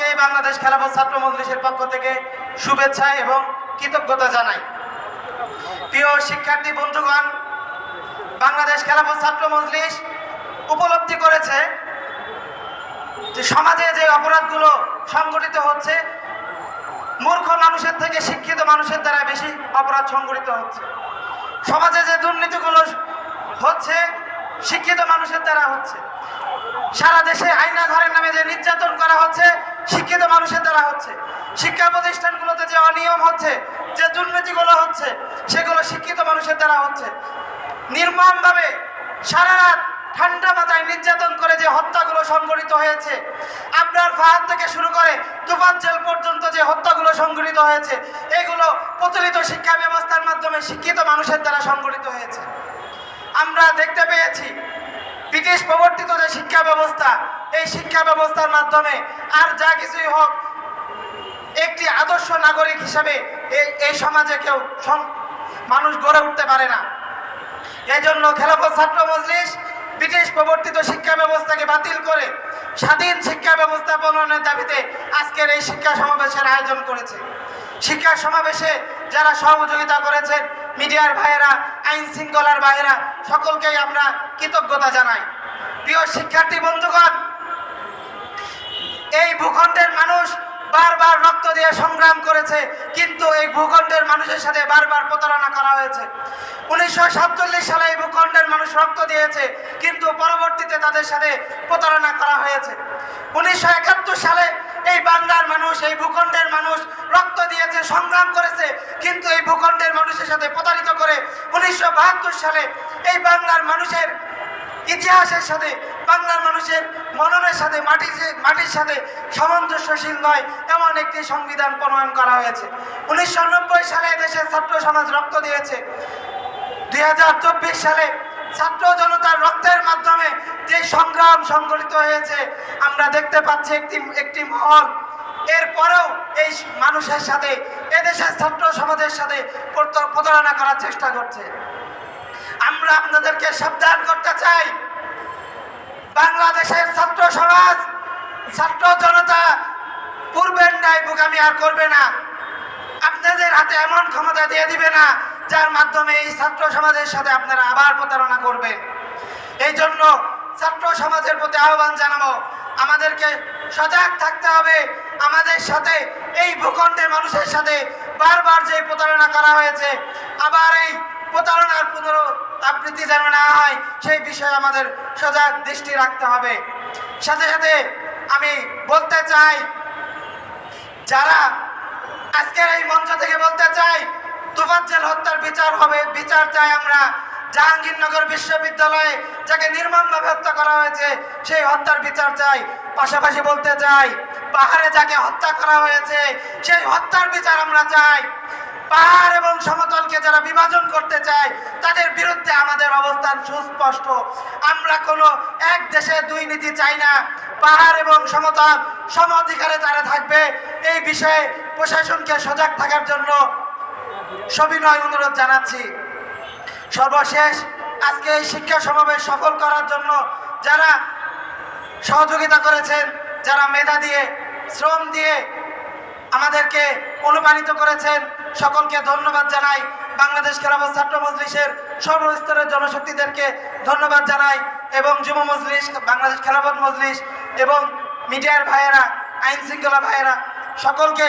সকলকেই বাংলাদেশ খেলাফত ছাত্র মজলিসের পক্ষ থেকে শুভেচ্ছা এবং কৃতজ্ঞতা জানাই। প্রিয় শিক্ষার্থী বন্ধুগণ, বাংলাদেশ খেলাফত ছাত্র মজলিস উপলব্ধি করেছে যে সমাজে যে অপরাধগুলো সংগঠিত হচ্ছে, মূর্খ মানুষের থেকে শিক্ষিত মানুষের দ্বারা বেশি অপরাধ সংগঠিত হচ্ছে। সমাজে যে দুর্নীতিগুলো হচ্ছে, শিক্ষিত মানুষের দ্বারা হচ্ছে। সারা দেশে আইনা ঘরের নামে যে নির্যাতন করা হচ্ছে শিক্ষিত মানুষের দ্বারা হচ্ছে। শিক্ষা প্রতিষ্ঠানগুলোতে যে অনিয়ম হচ্ছে, যে দুর্নীতিগুলো হচ্ছে, সেগুলো শিক্ষিত মানুষের দ্বারা হচ্ছে। নির্মমভাবে সারা রাত ঠান্ডা মাথায় নির্যাতন করে যে হত্যাগুলো সংঘটিত হয়েছে আপনার ফাহাদ থেকে শুরু করে তুফান জেল পর্যন্ত যে হত্যাগুলো সংঘটিত হয়েছে, এগুলো প্রচলিত শিক্ষা ব্যবস্থার মাধ্যমে শিক্ষিত মানুষের দ্বারা সংঘটিত হয়েছে। আমরা দেখতে পেয়েছি, ব্রিটিশ প্রবর্তিত যে শিক্ষা ব্যবস্থা এই শিক্ষা ব্যবস্থার মাধ্যমে আর যা কিছুই হোক, একটি আদর্শ নাগরিক হিসাবে এই সমাজে কেউ মানুষ গড়ে উঠতে পারে না। এই জন্য খেলাফত ছাত্র মজলিস ব্রিটিশ প্রবর্তিত শিক্ষা ব্যবস্থাকে বাতিল করে স্বাধীন শিক্ষা ব্যবস্থা প্রণয়নের দাবিতে আজকের এই শিক্ষা সমাবেশের আয়োজন করেছে। শিক্ষা সমাবেশে যারা সহযোগিতা করেছেন, মিডিয়ার ভাইয়েরা, আইন শৃঙ্খলার ভাইয়েরা, সকলকেই আমরা কৃতজ্ঞতা জানাই। প্রিয় শিক্ষার্থী বন্ধুগণ এই ভূখণ্ডের মানুষ বারবার রক্ত দিয়ে সংগ্রাম করেছে, কিন্তু এই ভূখণ্ডের মানুষের সাথে বারবার প্রতারণা করা হয়েছে। উনিশশো সাতচল্লিশ সালে এই ভূখণ্ডের মানুষ রক্ত দিয়েছে, কিন্তু পরবর্তীতে তাদের সাথে প্রতারণা করা হয়েছে। উনিশশো একাত্তর সালে এই বাংলার মানুষ, এই ভূখণ্ডের মানুষ রক্ত দিয়েছে, সংগ্রাম করেছে, কিন্তু এই ভূখণ্ডের মানুষের সাথে প্রতারিত করে উনিশশো বাহাত্তর সালে এই বাংলার মানুষের ইতিহাসের সাথে বাংলার মানুষের মননের সাথে, মাটির মাটির সাথে সামঞ্জস্যশীল নয়, এমন একটি সংবিধান প্রণয়ন করা হয়েছে। উনিশশো নব্বই সালে দেশের ছাত্র সমাজ রক্ত দিয়েছে। দুই হাজার চব্বিশ সালে ছাত্র জনতার রক্তের মাধ্যমে যে সংগ্রাম সংগঠিত হয়েছে, আমরা দেখতে পাচ্ছি একটি একটি মহল। এরপরেও এই মানুষের সাথে, এদেশের ছাত্র সমাজের সাথে প্রতারণা করার চেষ্টা করছে। আমরা আপনাদেরকে সাবধান করতে চাই। বাংলাদেশের ছাত্র সমাজ, ছাত্র জনতা পূর্বের ন্যায় বোকামি আর করবে না। আপনাদের হাতে এমন ক্ষমতা দিয়ে দিবে না, যার মাধ্যমে এই ছাত্র সমাজের সাথে আপনারা আবার প্রতারণা করবেন এই জন্য ছাত্র সমাজের প্রতি আহ্বান জানাব, আমাদেরকে সজাগ থাকতে হবে, আমাদের সাথে, এই ভূখণ্ডের মানুষের সাথে বারবার যে প্রতারণা করা হয়েছে, আবার এই প্রতারণার পুনরাবৃত্তি যেন না হয়, সেই বিষয়ে আমাদের সজাগ দৃষ্টি রাখতে হবে। সাথে সাথে আমি বলতে চাই, যারা আজকের এই মঞ্চ থেকে বলতে চাই তুফাজ্জেল হত্যার বিচার হবে, বিচার চাই আমরা। জাহাঙ্গীরনগর বিশ্ববিদ্যালয়ে যাকে নির্মমভাবে হত্যা করা হয়েছে, সেই হত্যার বিচার চাই। পাশাপাশি বলতে চাই, পাহাড়ে যাকে হত্যা করা হয়েছে, সেই হত্যার বিচার আমরা চাই। পাহাড় এবং সমতলকে যারা বিভাজন করতে চায়, তাদের বিরুদ্ধে আমাদের অবস্থান সুস্পষ্ট। আমরা কোনো এক দেশে দুই নীতি চাই না। পাহাড় এবং সমতল সম অধিকারে তারা থাকবে। এই বিষয়ে প্রশাসনকে সজাগ থাকার জন্য সবিনয় অনুরোধ জানাচ্ছি। সর্বশেষ, আজকে এই শিক্ষা সমাবেশ সফল করার জন্য যারা সহযোগিতা করেছেন, যারা মেধা দিয়ে, শ্রম দিয়ে আমাদেরকে অনুপ্রাণিত করেছেন। সকলকে ধন্যবাদ জানাই। বাংলাদেশ খেলাফত ছাত্র মজলিসের সর্বস্তরের জনশক্তিদেরকে ধন্যবাদ জানাই এবং যুব মজলিস, বাংলাদেশ খেলাফত মজলিস এবং মিডিয়ার ভাইয়েরা আইন শৃঙ্খলা ভাইয়েরা, সকলকে